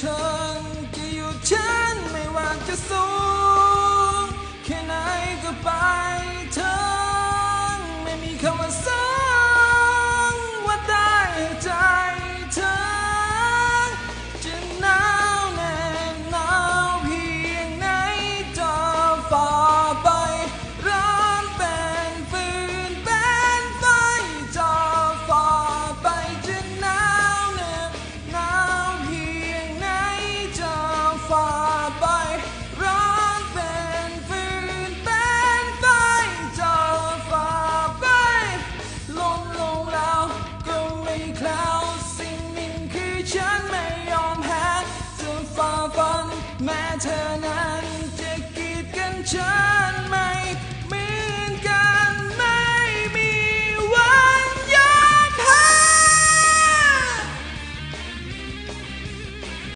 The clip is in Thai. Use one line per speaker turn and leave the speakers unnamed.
ฉันจะอยู่ฉันไม่ว่าจะสูงแค่ไหนก็ไป แคล้วสิ่งหนึ่งคือฉันไม่ยอมแพ้จะฝ่าฟันแม้เธอนั้นจะกีดกันฉัน